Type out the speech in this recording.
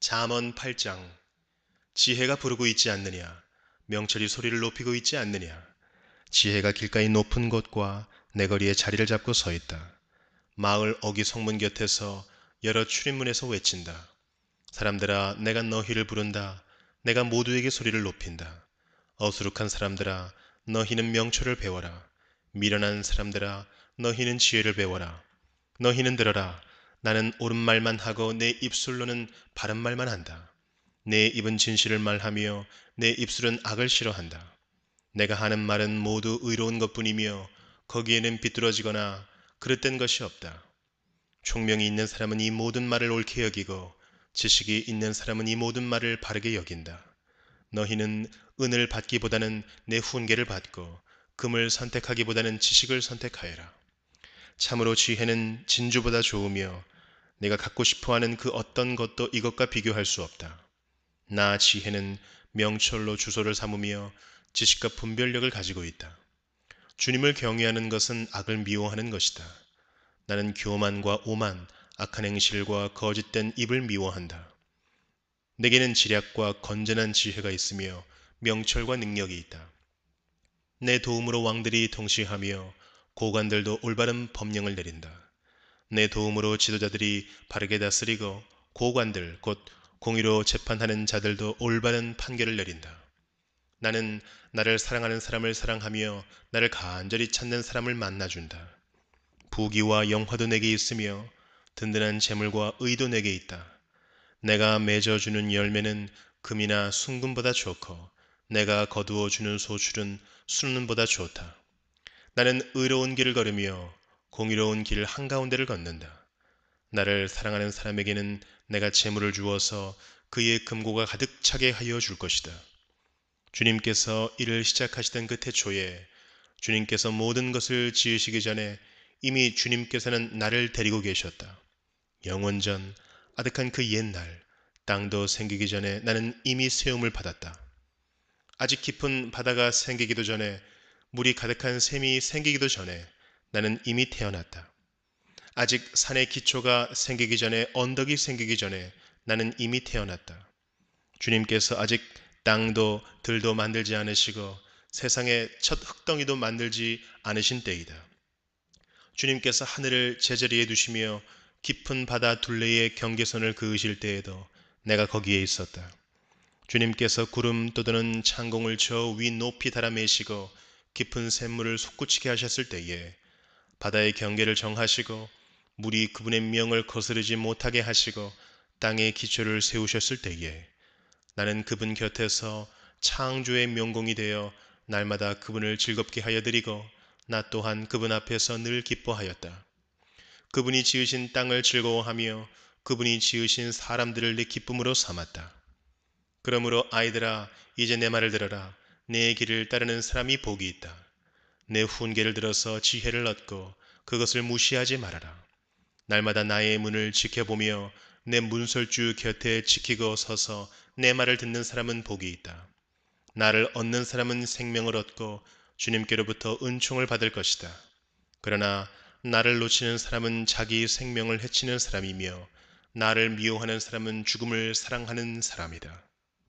잠언 8장 지혜가 부르고 있지 않느냐 명철이 소리를 높이고 있지 않느냐 지혜가 길가의 높은 곳과 내거리에 자리를 잡고 서 있다. 마을 어기 성문 곁에서 여러 출입문에서 외친다. 사람들아 내가 너희를 부른다. 내가 모두에게 소리를 높인다. 어수룩한 사람들아 너희는 명철을 배워라. 미련한 사람들아 너희는 지혜를 배워라. 너희는 들어라. 나는 옳은 말만 하고 내 입술로는 바른 말만 한다. 내 입은 진실을 말하며 내 입술은 악을 싫어한다. 내가 하는 말은 모두 의로운 것뿐이며 거기에는 비뚤어지거나 그릇된 것이 없다. 총명이 있는 사람은 이 모든 말을 옳게 여기고 지식이 있는 사람은 이 모든 말을 바르게 여긴다. 너희는 은을 받기보다는 내 훈계를 받고 금을 선택하기보다는 지식을 선택하여라. 참으로 지혜는 진주보다 좋으며 내가 갖고 싶어 하는 그 어떤 것도 이것과 비교할 수 없다. 나 지혜는 명철로 주소를 삼으며 지식과 분별력을 가지고 있다. 주님을 경외하는 것은 악을 미워하는 것이다. 나는 교만과 오만, 악한 행실과 거짓된 입을 미워한다. 내게는 지략과 건전한 지혜가 있으며 명철과 능력이 있다. 내 도움으로 왕들이 통치하며 고관들도 올바른 법령을 내린다. 내 도움으로 지도자들이 바르게 다스리고 고관들 곧 공의로 재판하는 자들도 올바른 판결을 내린다. 나는 나를 사랑하는 사람을 사랑하며 나를 간절히 찾는 사람을 만나준다. 부귀와 영화도 내게 있으며 든든한 재물과 의도 내게 있다. 내가 맺어주는 열매는 금이나 순금보다 좋고 내가 거두어 주는 소출은 수는보다 좋다. 나는 의로운 길을 걸으며 공의로운 길 한가운데를 걷는다. 나를 사랑하는 사람에게는 내가 재물을 주어서 그의 금고가 가득 차게 하여 줄 것이다. 주님께서 일을 시작하시던 그 태초에 주님께서 모든 것을 지으시기 전에 이미 주님께서는 나를 데리고 계셨다. 영원전 아득한 그 옛날 땅도 생기기 전에 나는 이미 세움을 받았다. 아직 깊은 바다가 생기기도 전에 물이 가득한 샘이 생기기도 전에 나는 이미 태어났다. 아직 산의 기초가 생기기 전에 언덕이 생기기 전에 나는 이미 태어났다. 주님께서 아직 땅도 들도 만들지 않으시고 세상의 첫 흙덩이도 만들지 않으신 때이다. 주님께서 하늘을 제자리에 두시며 깊은 바다 둘레의 경계선을 그으실 때에도 내가 거기에 있었다. 주님께서 구름 떠드는 창공을 저 위 높이 달아 매시고 깊은 샘물을 솟구치게 하셨을 때에 바다의 경계를 정하시고 물이 그분의 명을 거스르지 못하게 하시고 땅의 기초를 세우셨을 때에 나는 그분 곁에서 창조의 명공이 되어 날마다 그분을 즐겁게 하여 드리고 나 또한 그분 앞에서 늘 기뻐하였다. 그분이 지으신 땅을 즐거워하며 그분이 지으신 사람들을 내 기쁨으로 삼았다. 그러므로 아이들아 이제 내 말을 들어라 내 길을 따르는 사람이 복이 있다 내 훈계를 들어서 지혜를 얻고 그것을 무시하지 말아라. 날마다 나의 문을 지켜보며 내 문설주 곁에 지키고 서서 내 말을 듣는 사람은 복이 있다. 나를 얻는 사람은 생명을 얻고 주님께로부터 은총을 받을 것이다. 그러나 나를 놓치는 사람은 자기 생명을 해치는 사람이며 나를 미워하는 사람은 죽음을 사랑하는 사람이다.